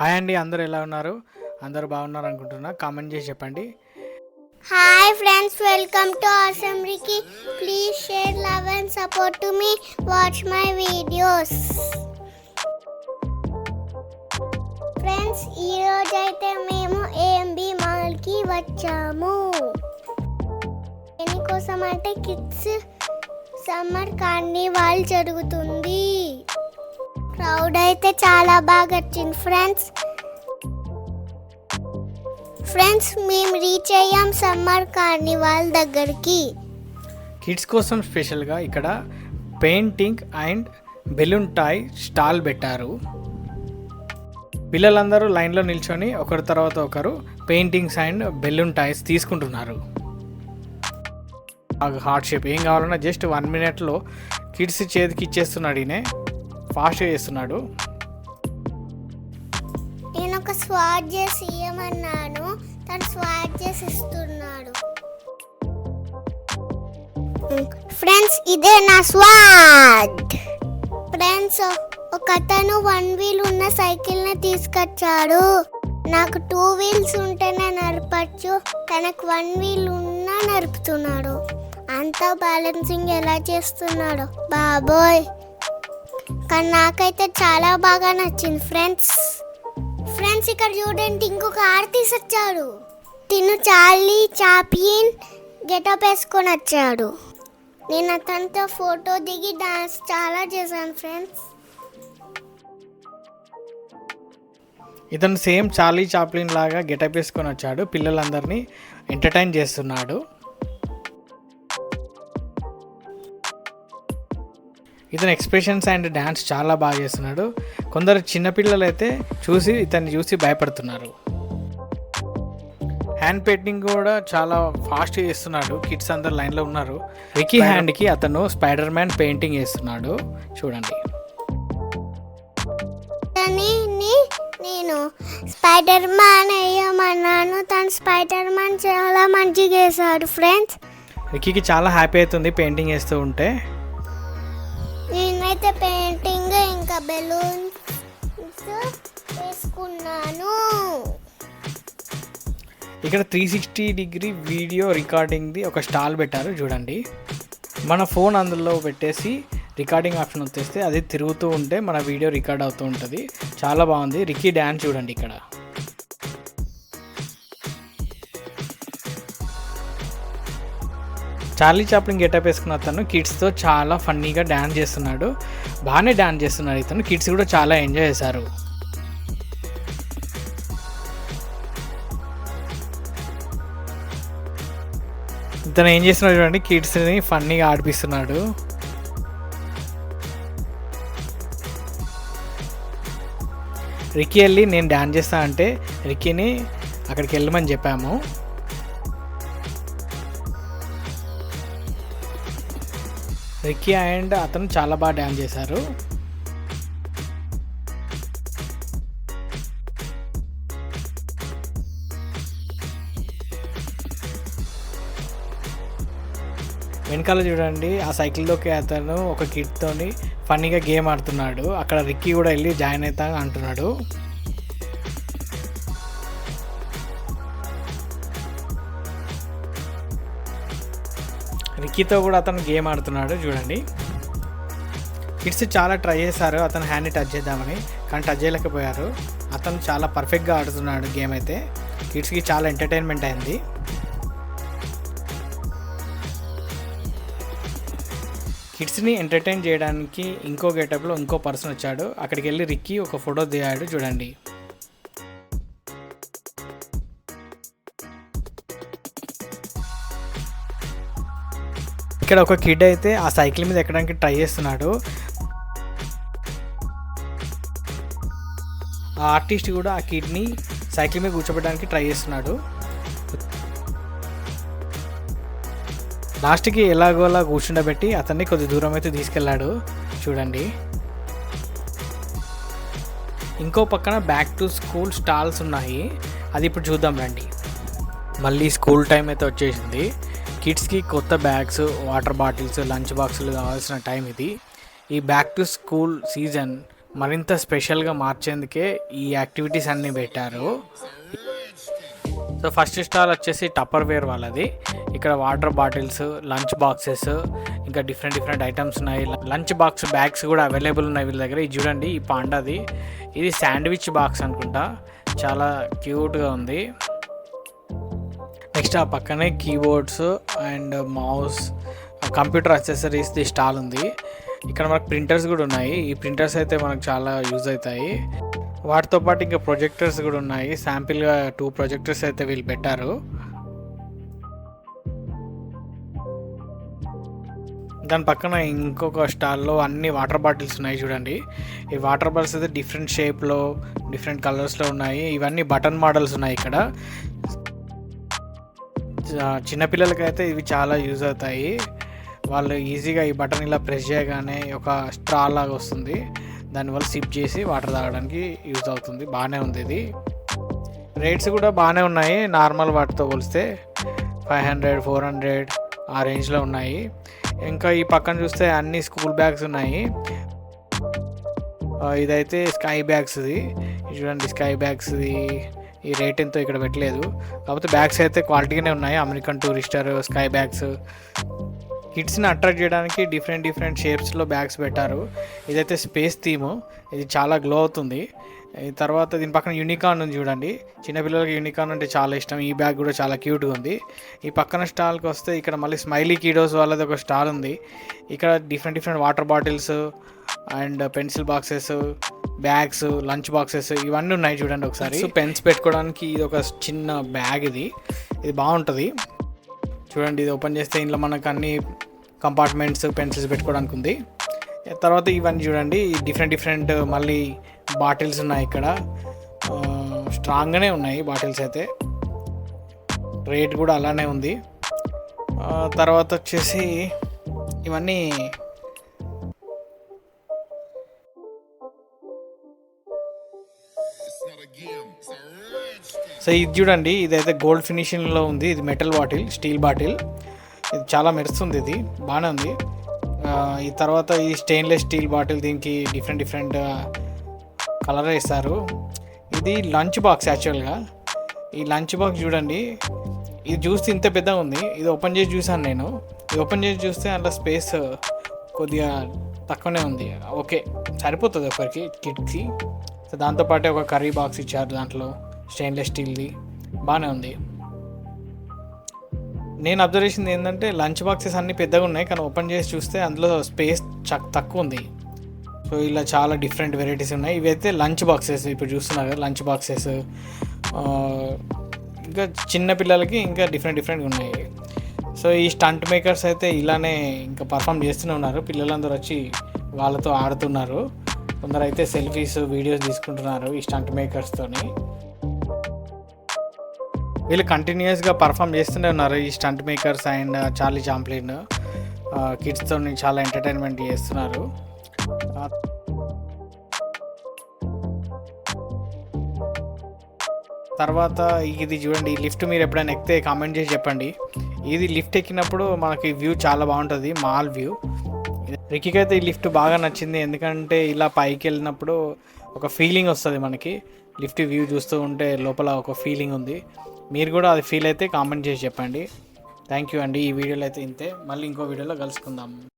Hi అండి అందరు ఎలా ఉన్నారు? అందరు బాగున్నారు అనుకుంటున్నా. కామెంట్ చేసి చెప్పండి. హాయ్ ఫ్రెండ్స్ వెల్కమ్ టు అసెంబ్లీకి please share love and support to me. Watch my videos. Friends ఈరోజు అయితే మేము ఏఎంబి మాల్కి వచ్చాము. దేనికోసం అంటే కిడ్స్ సమ్మర్ కార్నివాల్ జరుగుతుంది. క్రౌడ్ అయితే చాలా బాగా వచ్చింది ఫ్రెండ్స్ ఫ్రెండ్స్ మేము రీచ్ అయ్యాం సమ్మర్ కార్నివాల్ దగ్గరికి. కిడ్స్ కోసం స్పెషల్గా ఇక్కడ painting and balloon toy stall పెట్టారు. పిల్లలందరూ లైన్లో నిల్చొని ఒకరి తర్వాత ఒకరు పెయింటింగ్స్ అండ్ బెలూన్ టాయ్స్ తీసుకుంటున్నారు. హార్ట్ షేప్ ఏం కావాలన్నా జస్ట్ వన్ మినిట్లో కిడ్స్ చేతికి ఇచ్చేస్తున్నాడు ఈయన. ఫాస్ట్గా చేస్తున్నాడు. నేను ఒక స్వాట్ చేసి ఇవ్వమన్నాను తను స్వాట్ చేసి ఇస్తున్నాడు. ఫ్రెండ్స్ ఇదే నా స్వాట్ ఫ్రెండ్స్ ఒక అతను వన్ వీల్ ఉన్న సైకిల్ని తీసుకొచ్చాడు. నాకు టూ వీల్స్ ఉంటేనే నడపచ్చు తనకు వన్ వీల్ ఉన్నా నడుపుతున్నాడు అంతా బ్యాలెన్సింగ్ ఎలా చేస్తున్నాడు. బాబోయ్. కానీ నాకైతే చాలా బాగా నచ్చింది ఫ్రెండ్స్ ఫ్రెండ్స్ ఇక్కడ చూడండి ఇంకొక ఆర్టిస్ట్ వచ్చాడు. తిను చార్లీ చాపియన్ గెటప్ వేసుకొని వచ్చాడు. నేను అతనితో ఫోటో దిగి డాన్స్ చాలా చేశాను ఫ్రెండ్స్ ఇతను సేమ్ చార్లీ చాప్లిన్ లాగా గెటప్ వేసుకొని వచ్చాడు. పిల్లలందరినీ ఎంటర్టైన్ చేస్తున్నాడు. ఇతని ఎక్స్ప్రెషన్స్ అండ్ డ్యాన్స్ చాలా బాగా చేస్తున్నాడు. కొందరు చిన్నపిల్లలు అయితే చూసి ఇతన్ని చూసి భయపడుతున్నారు. హ్యాండ్ పెయింటింగ్ కూడా చాలా ఫాస్ట్ చేస్తున్నాడు. కిడ్స్ అందరు లైన్లో ఉన్నారు. వికీ హ్యాండ్కి అతను స్పైడర్ మ్యాన్ పెయింటింగ్ వేస్తున్నాడు చూడండి. నేను స్పైడర్ మ్యాన్ వేయమన్నాను తను స్పైడర్ మ్యాన్ చాలా మంచిగా వేశాడు ఫ్రెండ్స్ వికీకి చాలా హ్యాపీ అవుతుంది పెయింటింగ్ వేస్తూ ఉంటే. నేనైతే పెయింటింగ్ ఇంకా బెలూన్స్ వేసుకున్నాను. ఇక్కడ త్రీ సిక్స్టీ డిగ్రీ వీడియో రికార్డింగ్ది ఒక స్టాల్ పెట్టారు చూడండి. మన ఫోన్ అందులో పెట్టేసి రికార్డింగ్ ఆప్షన్ వచ్చేస్తే అది తిరుగుతూ ఉంటే మన వీడియో రికార్డ్ అవుతూ ఉంటుంది. చాలా బాగుంది. రికీ డ్యాన్స్ చూడండి ఇక్కడ. చార్లీ చాప్లింగ్ గెటప్ వేసుకున్న అతను కిడ్స్తో చాలా ఫన్నీగా డ్యాన్స్ చేస్తున్నాడు. బాగానే డ్యాన్స్ చేస్తున్నాడు ఇతను. కిడ్స్ కూడా చాలా ఎంజాయ్ చేశారు. ఇతను ఏం చేస్తున్నాడు చూడండి కిడ్స్ని ఫన్నీగా ఆడిపిస్తున్నాడు. రికీ వెళ్ళి నేను డ్యాన్స్ చేస్తా అంటే రికీని అక్కడికి వెళ్ళమని చెప్పాము. రికీ అండ్ అతను చాలా బాగా డ్యాన్స్ చేశారు. వెనకాల చూడండి ఆ సైకిల్లోకి అతను ఒక కిట్తోని ఫన్నీగా గేమ్ ఆడుతున్నాడు. అక్కడ రిక్కీ కూడా వెళ్ళి జాయిన్ అవుతా అంటున్నాడు. మిక్కీతో కూడా అతను గేమ్ ఆడుతున్నాడు చూడండి. కిడ్స్ చాలా ట్రై చేశారు అతను హ్యాండ్ని టచ్ చేద్దామని కానీ టచ్ చేయలేకపోయారు. అతను చాలా పర్ఫెక్ట్గా ఆడుతున్నాడు గేమ్ అయితే. కిడ్స్కి చాలా ఎంటర్టైన్మెంట్ అయింది. కిడ్స్ని ఎంటర్టైన్ చేయడానికి ఇంకో గేటప్లో ఇంకో పర్సన్ వచ్చాడు. అక్కడికి వెళ్ళి రిక్కీ ఒక ఫోటో దిగాడు చూడండి. ఇక్కడ ఒక కిడ్ అయితే ఆ సైకిల్ మీద ఎక్కడానికి ట్రై చేస్తున్నాడు. ఆ ఆర్టిస్ట్ కూడా ఆ కిడ్ని సైకిల్ మీద కూర్చోబెట్టడానికి ట్రై చేస్తున్నాడు. లాస్ట్కి ఎలాగోలా కూర్చుండబెట్టి అతన్ని కొద్ది దూరం అయితే తీసుకెళ్ళాడు. చూడండి. ఇంకో పక్కన బ్యాక్ టు స్కూల్ స్టాల్స్ ఉన్నాయి. అది ఇప్పుడు చూద్దాం రండి. మళ్ళీ స్కూల్ టైం అయితే వచ్చేసింది. కిడ్స్కి కొత్త బ్యాగ్స్ వాటర్ బాటిల్స్ లంచ్ బాక్సులు కావాల్సిన టైం ఇది. ఈ బ్యాక్ టు స్కూల్ సీజన్ మరింత స్పెషల్గా మార్చేందుకే ఈ యాక్టివిటీస్ అన్నీ పెట్టారు. సో ఫస్ట్ స్టాల్ వచ్చేసి టప్పర్ వేర్ వాళ్ళది. ఇక్కడ వాటర్ బాటిల్స్ లంచ్ బాక్సెస్ ఇంకా డిఫరెంట్ డిఫరెంట్ ఐటమ్స్ ఉన్నాయి. లంచ్ బాక్స్ బ్యాగ్స్ కూడా అవైలబుల్ ఉన్నాయి వీళ్ళ దగ్గర. ఇది చూడండి ఈ పాండాది. ఇది శాండ్విచ్ బాక్స్ అనుకుంటా. చాలా క్యూట్గా ఉంది. నెక్స్ట్ ఆ పక్కనే keyboards and mouse computer accessories the stall ఉంది. ఇక్కడ మనకు ప్రింటర్స్ కూడా ఉన్నాయి. ఈ ప్రింటర్స్ అయితే మనకు చాలా యూజ్ అవుతాయి. వాటితో పాటు ఇంకా ప్రొజెక్టర్స్ కూడా ఉన్నాయి. శాంపిల్గా టూ ప్రొజెక్టర్స్ అయితే వీళ్ళు పెట్టారు. దాని పక్కన ఇంకొక స్టాల్లో అన్ని వాటర్ బాటిల్స్ ఉన్నాయి చూడండి. ఈ వాటర్ బాటిల్స్ అయితే డిఫరెంట్ షేప్లో డిఫరెంట్ కలర్స్లో ఉన్నాయి. ఇవన్నీ బటన్ మోడల్స్ ఉన్నాయి ఇక్కడ. చిన్నపిల్లలకైతే ఇవి చాలా యూజ్ అవుతాయి. వాళ్ళు ఈజీగా ఈ బటన్ ఇలా ప్రెస్ చేయగానే ఒక స్ట్రా లాగా వస్తుంది. దానివల్ల సిప్ చేసి వాటర్ తాగడానికి యూజ్ అవుతుంది. బాగానే ఉంది ఇది. రేట్స్ కూడా బాగానే ఉన్నాయి. నార్మల్ వాటితో పోలిస్తే ఫైవ్ హండ్రెడ్ ఫోర్ హండ్రెడ్ ఆ రేంజ్లో ఉన్నాయి. ఇంకా ఈ పక్కన చూస్తే అన్ని స్కూల్ బ్యాగ్స్ ఉన్నాయి. ఇదైతే స్కై బ్యాగ్స్ది ఇది చూడండి స్కై బ్యాగ్స్ ఇది. ఈ రేట్ ఎంతో ఇక్కడ పెట్టలేదు. కాకపోతే బ్యాగ్స్ అయితే క్వాలిటీగానే ఉన్నాయి. అమెరికన్ టూరిస్టర్ స్కై బ్యాగ్స్ కిడ్స్ని అట్రాక్ట్ చేయడానికి డిఫరెంట్ డిఫరెంట్ షేప్స్లో బ్యాగ్స్ పెట్టారు. ఇదైతే స్పేస్ థీమ్ ఇది చాలా గ్లో అవుతుంది. తర్వాత దీని పక్కన యూనికార్న్ ఉంది చూడండి. చిన్నపిల్లలకి యూనికార్న్ అంటే చాలా ఇష్టం. ఈ బ్యాగ్ కూడా చాలా క్యూట్గా ఉంది. ఈ పక్కన స్టాల్కి వస్తే ఇక్కడ మళ్ళీ స్మైలీ కీడోస్ వాళ్ళది ఒక స్టాల్ ఉంది. ఇక్కడ different different water bottles and pencil boxes bags lunch boxes ఇవన్నీ ఉన్నాయి చూడండి ఒకసారి. పెన్స్ పెట్టుకోవడానికి ఇది ఒక చిన్న బ్యాగ్ ఇది. ఇది బాగుంటుంది. చూడండి ఇది ఓపెన్ చేస్తే ఇంట్లో మనకు అన్ని కంపార్ట్మెంట్స్ పెన్సిల్స్ పెట్టుకోవడానికి ఉంది. తర్వాత ఇవన్నీ చూడండి డిఫరెంట్ డిఫరెంట్ మళ్ళీ బాటిల్స్ ఉన్నాయి ఇక్కడ. స్ట్రాంగ్గానే ఉన్నాయి బాటిల్స్ అయితే. రేట్ కూడా అలానే ఉంది. తర్వాత వచ్చేసి ఇవన్నీ సో ఇది చూడండి ఇదైతే గోల్డ్ ఫినిషింగ్లో ఉంది. ఇది మెటల్ బాటిల్ స్టీల్ బాటిల్ ఇది చాలా మెరుస్తుంది ఇది. బాగానే ఉంది. ఈ తర్వాత ఈ స్టెయిన్లెస్ స్టీల్ బాటిల్ దీనికి డిఫరెంట్ డిఫరెంట్ కలర్ వేస్తారు ఇది లంచ్ బాక్స్ యాక్చువల్గా ఈ లంచ్ బాక్స్ చూడండి ఇది చూస్తే ఇంత పెద్దగా ఉంది. ఇది ఓపెన్ చేసి చూసాను నేను. ఇది ఓపెన్ చేసి చూస్తే అందులో స్పేస్ కొద్దిగా తక్కువనే ఉంది. ఓకే సరిపోతుంది ఒకరికి కిట్కి. సో దాంతోపాటే ఒక కర్రీ బాక్స్ ఇచ్చారు దాంట్లో స్టెయిన్లెస్ స్టీల్ది బాగానే ఉంది. నేను అబ్జర్వ్ చేసింది ఏంటంటే లంచ్ బాక్సెస్ అన్నీ పెద్దగా ఉన్నాయి కానీ ఓపెన్ చేసి చూస్తే అందులో స్పేస్ చక్ తక్కువ ఉంది. సో ఇలా చాలా డిఫరెంట్ వెరైటీస్ ఉన్నాయి. ఇవైతే లంచ్ బాక్సెస్ ఇప్పుడు చూస్తున్నారు కదా లంచ్ బాక్సెస్ ఇంకా చిన్న పిల్లలకి ఇంకా డిఫరెంట్ డిఫరెంట్గా ఉన్నాయి. సో ఈ స్టంట్ మేకర్స్ అయితే ఇలానే ఇంకా పర్ఫామ్ చేస్తూనే ఉన్నారు. పిల్లలందరూ వచ్చి వాళ్ళతో ఆడుతున్నారు. కొందరు అయితే సెల్ఫీస్ వీడియోస్ తీసుకుంటున్నారు ఈ స్టంట్ మేకర్స్తోని వీళ్ళు కంటిన్యూస్గా పర్ఫామ్ చేస్తూనే ఉన్నారు ఈ stunt makers and Charlie Chaplin. కిడ్స్తో చాలా ఎంటర్టైన్మెంట్ చేస్తున్నారు. తర్వాత ఇది చూడండి ఈ లిఫ్ట్ మీరు ఎప్పుడైనా ఎక్కితే కామెంట్ చేసి చెప్పండి. ఇది లిఫ్ట్ ఎక్కినప్పుడు మనకి వ్యూ చాలా బాగుంటుంది మాల్ వ్యూ రిక్కికి అయితే ఈ లిఫ్ట్ బాగా నచ్చింది. ఎందుకంటే ఇలా పైకి వెళ్ళినప్పుడు ఒక ఫీలింగ్ వస్తుంది మనకి. లిఫ్ట్ వ్యూ చూస్తూ ఉంటే లోపల ఒక ఫీలింగ్ ఉంది. మీరు కూడా అది ఫీల్ అయితే కామెంట్ చేసి చెప్పండి. థ్యాంక్ యూ అండి. ఈ వీడియోలో అయితే ఇంతే. మళ్ళీ ఇంకో వీడియోలో కలుసుకుందాం.